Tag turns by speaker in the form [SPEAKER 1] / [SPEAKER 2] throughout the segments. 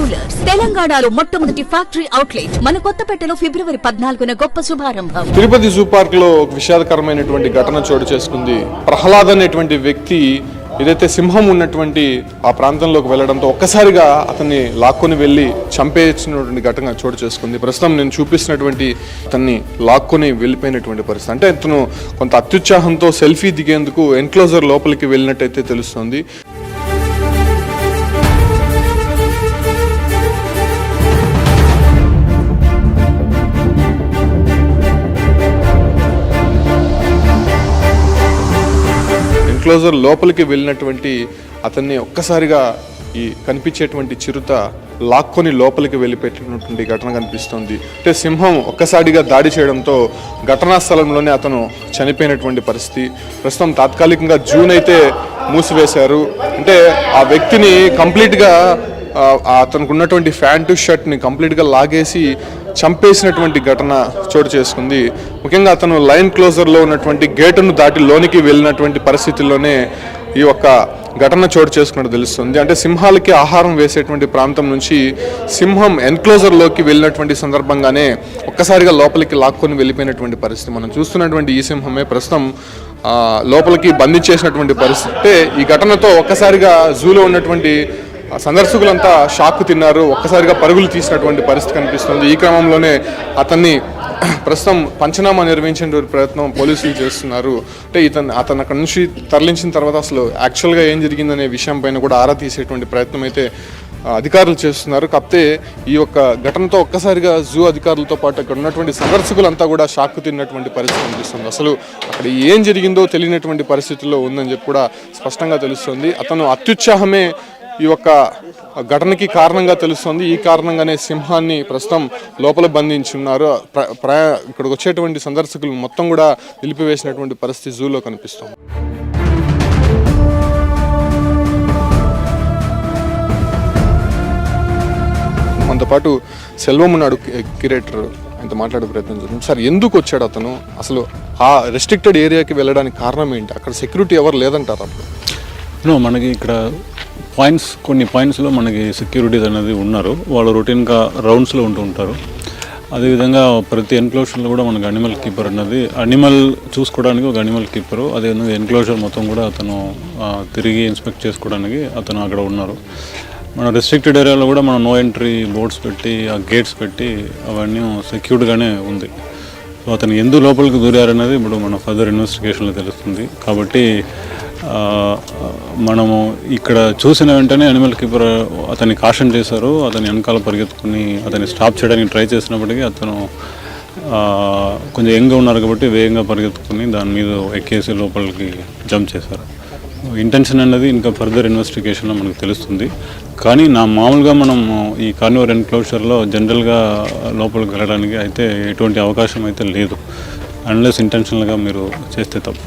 [SPEAKER 1] Jewellers తెలంగాణలో మొట్టమొదటి factory outlet మన కొత్తపేటలో ఫిబ్రవరి పద్నాలుగున గొప్ప శుభారంభం.
[SPEAKER 2] తిరుపతి జూ పార్క్లో ఒక విషాదకరమైనటువంటి ఘటన చోటు చేసుకుంది. ప్రహ్లాద్ అనేటువంటి వ్యక్తి ఏదైతే సింహం ఉన్నటువంటి ఆ ప్రాంతంలోకి వెళ్ళడంతో ఒక్కసారిగా అతన్ని లాక్కొని వెళ్ళి చంపేసినటువంటి ఘటన చోటు చేసుకుంది. ప్రస్తుతం నేను చూపిస్తున్నటువంటి అతన్ని లాక్కొని వెళ్ళిపోయినటువంటి పరిస్థితి. అంటే అతను కొంత అత్యుత్సాహంతో సెల్ఫీ దిగేందుకు ఎన్క్లోజర్ లోపలికి వెళ్ళినట్టయితే తెలుస్తుంది. ఎన్క్లోజర్ లోపలికి వెళ్ళినటువంటి అతన్ని ఒక్కసారిగా ఈ కనిపించేటువంటి చిరుత లాక్కొని లోపలికి వెళ్ళిపెట్టినటువంటి ఘటన కనిపిస్తుంది. అంటే సింహం ఒక్కసారిగా దాడి చేయడంతో ఘటనా స్థలంలోనే అతను చనిపోయినటువంటి పరిస్థితి. ప్రస్తుతం తాత్కాలికంగా జూన్ అయితే మూసివేశారు. అంటే ఆ వ్యక్తిని కంప్లీట్గా అతనికి ఉన్నటువంటి ప్యాంటు షర్ట్ని కంప్లీట్గా లాగేసి చంపేసినటువంటి ఘటన చోటు చేసుకుంది. ముఖ్యంగా అతను లైన్ క్లోజర్లో ఉన్నటువంటి గేటును దాటి లోనికి వెళ్ళినటువంటి పరిస్థితుల్లోనే ఈ యొక్క ఘటన చోటు చేసుకున్నట్టు తెలుస్తుంది. అంటే సింహాలకి ఆహారం వేసేటువంటి ప్రాంతం నుంచి సింహం ఎన్క్లోజర్లోకి వెళ్ళినటువంటి సందర్భంగానే ఒక్కసారిగా లోపలికి లాక్కొని వెళ్ళిపోయినటువంటి పరిస్థితి. మనం చూస్తున్నటువంటి ఈ సింహమే ప్రస్తుతం లోపలికి బంధించేసినటువంటి పరిస్థితి. ఈ ఘటనతో ఒక్కసారిగా జూలో ఉన్నటువంటి సందర్శకులంతా షాక్ తిన్నారు. ఒక్కసారిగా పరుగులు తీసినటువంటి పరిస్థితి కనిపిస్తుంది. ఈ క్రమంలోనే అతన్ని ప్రస్తుతం పంచనామా నిర్వహించే ప్రయత్నం పోలీసులు చేస్తున్నారు. అంటే ఇతను అతను అక్కడ నుంచి తరలించిన తర్వాత అసలు యాక్చువల్గా ఏం జరిగిందనే విషయం పైన కూడా ఆరా తీసేటువంటి ప్రయత్నం అయితే అధికారులు చేస్తున్నారు. కాకపోతే ఈ యొక్క ఘటనతో ఒక్కసారిగా జూ అధికారులతో పాటు అక్కడ ఉన్నటువంటి సందర్శకులంతా కూడా షాక్ తిన్నటువంటి పరిస్థితి కనిపిస్తుంది. అసలు అక్కడ ఏం జరిగిందో తెలియనటువంటి పరిస్థితుల్లో ఉందని చెప్పి కూడా స్పష్టంగా తెలుస్తుంది. అతను అత్యుత్సాహమే ఈ యొక్క ఘటనకి కారణంగా తెలుస్తుంది. ఈ కారణంగానే సింహాన్ని ప్రస్తుతం లోపల బంధించి ఉన్నారు ప్ర ప్ర ఇక్కడికి వచ్చేటువంటి సందర్శకులు మొత్తం కూడా నిలిపివేసినటువంటి పరిస్థితి జూలో కనిపిస్తుంది. మనతో పాటు సెల్వం ఉన్నాడు క్యూరేటర్ ఆయనతో మాట్లాడే ప్రయత్నం చేద్దాం సార్ ఎందుకు వచ్చాడు అతను? అసలు ఆ రెస్ట్రిక్టెడ్ ఏరియాకి వెళ్ళడానికి కారణం ఏంటి? అక్కడ సెక్యూరిటీ ఎవరు లేదంటారు? అప్పుడు
[SPEAKER 3] నో మనకి ఇక్కడ పాయింట్స్ కొన్ని పాయింట్స్లో మనకి సెక్యూరిటీస్ అనేది ఉన్నారు. వాళ్ళు రొటీన్గా రౌండ్స్లో ఉంటూ ఉంటారు. అదేవిధంగా ప్రతి ఎన్క్లోజర్లో కూడా మనకి అనిమల్ కీపర్ అన్నది అనిమల్ చూసుకోవడానికి ఒక అనిమల్ కీపరు అదేవిధంగా ఎన్క్లోజర్ మొత్తం కూడా అతను తిరిగి ఇన్స్పెక్ట్ చేసుకోవడానికి అతను అక్కడ ఉన్నారు. మన రెస్ట్రిక్టెడ్ ఏరియాలో కూడా మనం నో ఎంట్రీ బోర్డ్స్ పెట్టి ఆ గేట్స్ పెట్టి అవన్నీ సెక్యూర్డ్గానే ఉంది. సో అతను ఎందు లోపలికి దూరారనేది ఇప్పుడు మన ఫర్దర్ ఇన్వెస్టిగేషన్లో తెలుస్తుంది. కాబట్టి మనము ఇక్కడ చూసిన వెంటనే అనిమల్ కీపర్ అతన్ని కాషన్ చేశారు. అతని వెనకాల పరిగెత్తుకుని అతన్ని స్టాప్ చేయడానికి ట్రై చేసినప్పటికీ అతను కొంచెం యంగ్గా ఉన్నారు కాబట్టి వేగంగా పరిగెత్తుకుని దాని మీద ఎక్కేసి లోపలికి జంప్ చేశారు. ఇంటెన్షన్ అనేది ఇంకా ఫర్దర్ ఇన్వెస్టిగేషన్లో మనకు తెలుస్తుంది. కానీ నా మామూలుగా మనం ఈ కార్నివర్ ఎన్క్లోజర్లో జనరల్గా లోపలికి వెళ్ళడానికి అయితే ఎటువంటి అవకాశం అయితే లేదు. అన్లెస్ ఇంటెన్షనల్గా మీరు చేస్తే తప్ప.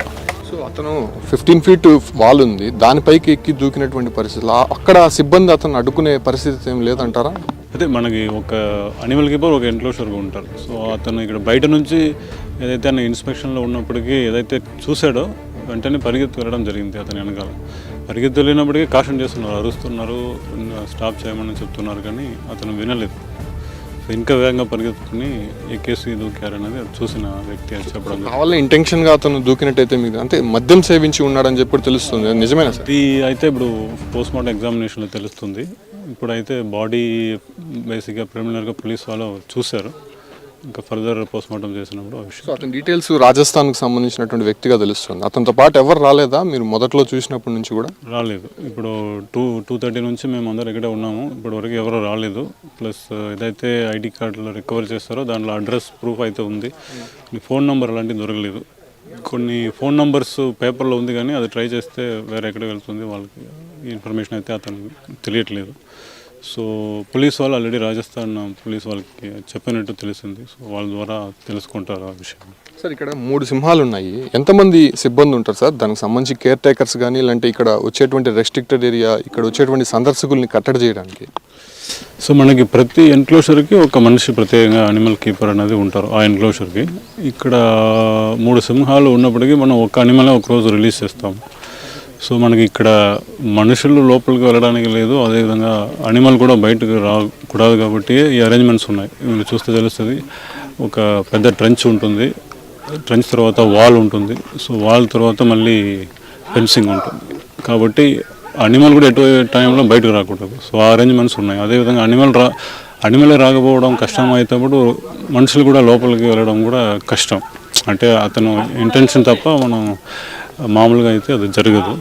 [SPEAKER 2] అతను ఫిఫ్టీన్ ఫీట్ వాల్ ఉంది. దానిపైకి ఎక్కి దూకినటువంటి పరిస్థితి. ఆ- అక్కడ సిబ్బంది అతను అడ్డుకునే పరిస్థితి ఏం లేదంటారా?
[SPEAKER 3] అదే మనకి ఒక అనిమల్ కీపర్ ఒక ఎన్క్లోజర్గా ఉంటారు. సో అతను ఇక్కడ బయట నుంచి ఏదైతే ఆయన ఇన్స్పెక్షన్లో ఉన్నప్పటికీ ఏదైతే చూశాడో వెంటనే పరిగెత్తి వెళ్ళడం జరిగింది అతని వెనకాల. పరిగెత్తి వెళ్ళినప్పటికీ కాషన్ చేస్తున్నారు అరుస్తున్నారు స్టాప్ చేయమని చెప్తున్నారు కానీ అతను వినలేదు. ఇంకా వేగంగా పరిగెత్తుకుని ఎక్కేసి అది చూసిన వ్యక్తి అది చెప్పడం.
[SPEAKER 2] కావాలని ఇంటెన్షన్గా అతను దూకినట్టయితే మీకు అంటే మద్యం సేవించి ఉన్నాడని చెప్పి తెలుస్తుంది. అది నిజమేనా
[SPEAKER 3] ఇది అయితే ఇప్పుడు పోస్ట్ మార్టం ఎగ్జామినేషన్లో తెలుస్తుంది. ఇప్పుడైతే బాడీ బేసిక్గా ప్రిలిమినరీగా పోలీస్ వాళ్ళు చూశారు. ఇంకా ఫర్దర్ పోస్ట్ మార్టం చేసినప్పుడు ఆ విషయం.
[SPEAKER 2] సో అతని డీటెయిల్స్ రాజస్థాన్కు సంబంధించినటువంటి వ్యక్తిగా తెలుస్తుంది. అతనితో పాటు ఎవరు రాలేదా? మీరు మొదట్లో చూసినప్పటి నుంచి కూడా?
[SPEAKER 3] రాలేదు. ఇప్పుడు టూ టూ థర్టీ నుంచి మేము అందరం ఇక్కడే ఉన్నాము. ఇప్పటి వరకు ఎవరు రాలేదు. ప్లస్ ఏదైతే ఐడి కార్డులో రికవర్ చేస్తారో దాంట్లో అడ్రస్ ప్రూఫ్ అయితే ఉంది. ఫోన్ నెంబర్ అలాంటివి దొరకలేదు. కొన్ని ఫోన్ నంబర్స్ పేపర్లో ఉంది కానీ అది ట్రై చేస్తే వేరే ఎక్కడ వెళ్తుంది వాళ్ళకి ఇన్ఫర్మేషన్ అయితే అతను తెలియట్లేదు. సో పోలీస్ వాళ్ళు ఆల్రెడీ రాజస్థాన్ పోలీస్ వాళ్ళకి చెప్పినట్టు తెలిసింది. సో వాళ్ళ ద్వారా తెలుసుకుంటారు ఆ విషయం.
[SPEAKER 2] సార్ ఇక్కడ మూడు సింహాలు ఉన్నాయి. ఎంతమంది సిబ్బంది ఉంటారు సార్? దానికి సంబంధించి కేర్ టేకర్స్ కానీ ఇలాంటి ఇక్కడ వచ్చేటువంటి రెస్ట్రిక్టెడ్ ఏరియా ఇక్కడ వచ్చేటువంటి సందర్శకుల్ని కట్టడి చేయడానికి?
[SPEAKER 3] సో మనకి ప్రతి ఎన్క్లోజర్కి ఒక మనిషి ప్రత్యేకంగా అనిమల్ కీపర్ అనేది ఉంటారు ఆ ఎన్క్లోజర్కి ఇక్కడ మూడు సింహాలు ఉన్నప్పటికీ మనం ఒక అనిమల్ ఒక రోజు రిలీజ్ చేస్తాం. సో మనకి ఇక్కడ మనుషులు లోపలికి వెళ్ళడానికి లేదు అదేవిధంగా అనిమల్ కూడా బయటకు రాకూడదు కాబట్టి ఈ అరేంజ్మెంట్స్ ఉన్నాయి. మీరు చూస్తే తెలుస్తుంది ఒక పెద్ద ట్రెంచ్ ఉంటుంది. ట్రెంచ్ తర్వాత వాల్ ఉంటుంది. సో వాల్ తర్వాత మళ్ళీ ఫెన్సింగ్ ఉంటుంది. కాబట్టి అనిమల్ కూడా ఎటు టైంలో బయటకు రాకూడదు. సో ఆ అరేంజ్మెంట్స్ ఉన్నాయి. అదేవిధంగా అనిమల్ రా అనిమలే రాకపోవడం కష్టం అయినప్పుడు మనుషులు కూడా లోపలికి వెళ్ళడం కూడా కష్టం. అంటే అతను ఇంటెన్షన్ తప్ప మనం మామూలుగా అయితే అది జరగదు.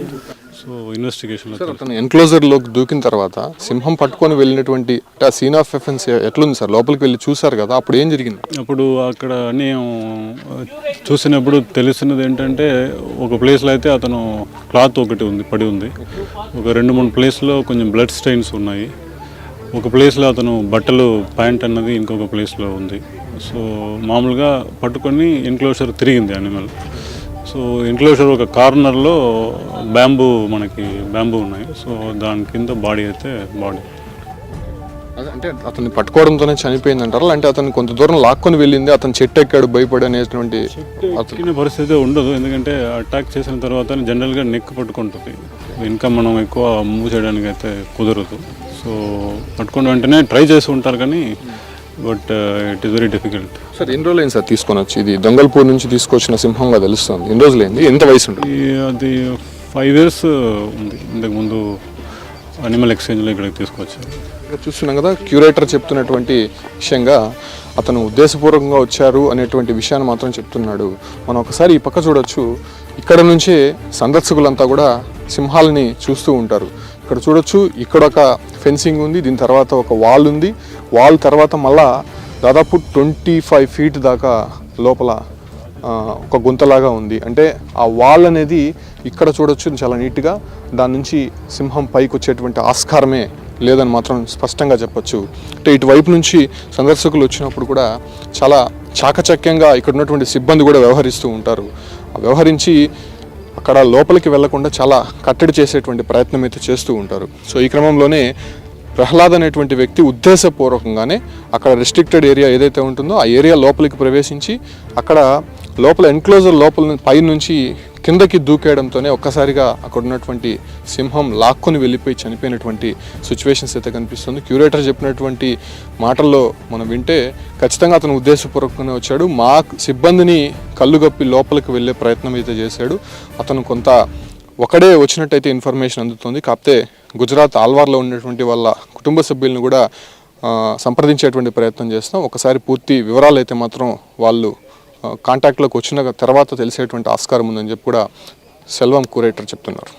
[SPEAKER 3] సో ఇన్వెస్టిగేషన్లో
[SPEAKER 2] సార్ అతను ఎన్క్లోజర్లోకి దూకిన తర్వాత సింహం పట్టుకొని వెళ్ళినటువంటి ఆ సీన్ ఆఫ్ ఎఫెన్స్ ఎట్లుంది సార్? లోపలికి వెళ్ళి చూసారు కదా అప్పుడు ఏం జరిగింది?
[SPEAKER 3] అప్పుడు అక్కడ నేను చూసినప్పుడు తెలిసినది ఏంటంటే ఒక ప్లేస్లో అయితే అతను క్లాత్ ఒకటి ఉంది పడి ఉంది. ఒక రెండు మూడు ప్లేస్లో కొంచెం బ్లడ్ స్టెయిన్స్ ఉన్నాయి. ఒక ప్లేస్లో అతను బట్టలు ప్యాంట్ అన్నది ఇంకొక ప్లేస్లో ఉంది. సో మామూలుగా పట్టుకొని ఎన్క్లోజర్ తిరిగింది అనిమల్ సో ఎన్క్లోజర్ ఒక కార్నర్లో బ్యాంబూ మనకి బ్యాంబూ ఉన్నాయి. సో దాని కింద బాడీ అయితే బాడీ
[SPEAKER 2] అదే అంటే అతన్ని పట్టుకోవడంతోనే చనిపోయింది అంటారా అంటే అతను కొంత దూరం లాక్కొని వెళ్ళింది అతను చెట్టు ఎక్కాడు భయపడి అనేటువంటి
[SPEAKER 3] పరిస్థితి ఉండదు. ఎందుకంటే అటాక్ చేసిన తర్వాత జనరల్గా నెక్ పట్టుకుంటుంది. ఇంకా మనం ఎక్కువ మూవ్ చేయడానికి అయితే కుదరదు. సో పట్టుకున్న వెంటనే ట్రై చేసి ఉంటారు కానీ but it is very difficult
[SPEAKER 2] sir ఎన్ని రోజులు అయింది సార్ తీసుకొని వచ్చి? ఇది దొంగల్పూర్ నుంచి తీసుకొచ్చిన సింహంగా తెలుస్తుంది. ఎన్ని రోజులు అయింది ఎంత వయసు ఉంటుంది?
[SPEAKER 3] అది ఫైవ్ ఇయర్స్ ఉంది. ఇంతకుముందు అనిమల్ ఎక్స్చేంజ్లో ఇక్కడికి తీసుకొచ్చారు.
[SPEAKER 2] ఇక్కడ చూస్తున్నాం కదా క్యూరేటర్ చెప్తున్నటువంటి విషయంగా అతను ఉద్దేశపూర్వకంగా వచ్చారు అనేటువంటి విషయాన్ని మాత్రం చెప్తున్నాడు. మనం ఒకసారి ఈ పక్క చూడొచ్చు. ఇక్కడ నుంచే సందర్శకులంతా కూడా సింహాలని చూస్తూ ఉంటారు. ఇక్కడ చూడొచ్చు ఇక్కడ ఒక ఫెన్సింగ్ ఉంది దీని తర్వాత ఒక వాల్ ఉంది. వాల్ తర్వాత మళ్ళా దాదాపు ట్వంటీ ఫైవ్ ఫీట్ దాకా లోపల ఒక గుంతలాగా ఉంది. అంటే ఆ వాల్ అనేది ఇక్కడ చూడొచ్చు చాలా నీట్గా దాని నుంచి సింహం పైకి వచ్చేటువంటి ఆస్కారమే లేదని మాత్రం స్పష్టంగా చెప్పొచ్చు. అంటే ఇటువైపు నుంచి సందర్శకులు వచ్చినప్పుడు కూడా చాలా చాకచక్యంగా ఇక్కడ ఉన్నటువంటి సిబ్బంది కూడా వ్యవహరిస్తూ ఉంటారు. వ్యవహరించి అక్కడ లోపలికి వెళ్ళకుండా చాలా కట్టడి చేసేటువంటి ప్రయత్నం అయితే చేస్తూ ఉంటారు. సో ఈ క్రమంలోనే ప్రహ్లాద్ అనేటువంటి వ్యక్తి ఉద్దేశపూర్వకంగానే అక్కడ రెస్ట్రిక్టెడ్ ఏరియా ఏదైతే ఉంటుందో ఆ ఏరియా లోపలికి ప్రవేశించి అక్కడ లోపల ఎన్క్లోజర్ లోపల పైనుంచి నుంచి కిందకి దూకేయడంతోనే ఒక్కసారిగా అక్కడ ఉన్నటువంటి సింహం లాక్కొని వెళ్ళిపోయి చనిపోయినటువంటి సిచ్యువేషన్స్ అయితే కనిపిస్తుంది. క్యూరేటర్ చెప్పినటువంటి మాటల్లో మనం వింటే ఖచ్చితంగా అతను ఉద్దేశపూర్వకంగానే వచ్చాడు. మా సిబ్బందిని కళ్ళుగప్పి లోపలికి వెళ్ళే ప్రయత్నం అయితే చేశాడు. అతను కొంత ఒకడే వచ్చినట్టయితే ఇన్ఫర్మేషన్ అందుతుంది. కాకపోతే గుజరాత్ ఆల్వార్లో ఉన్నటువంటి వాళ్ళ కుటుంబ సభ్యులను కూడా సంప్రదించేటువంటి ప్రయత్నం చేస్తాం. ఒకసారి పూర్తి వివరాలు అయితే మాత్రం వాళ్ళు కాంటాక్ట్లోకి వచ్చిన తర్వాత తెలిసేటువంటి ఆస్కారం ఉందని చెప్పి కూడా సెల్వం కూరేటర్ చెప్తున్నారు.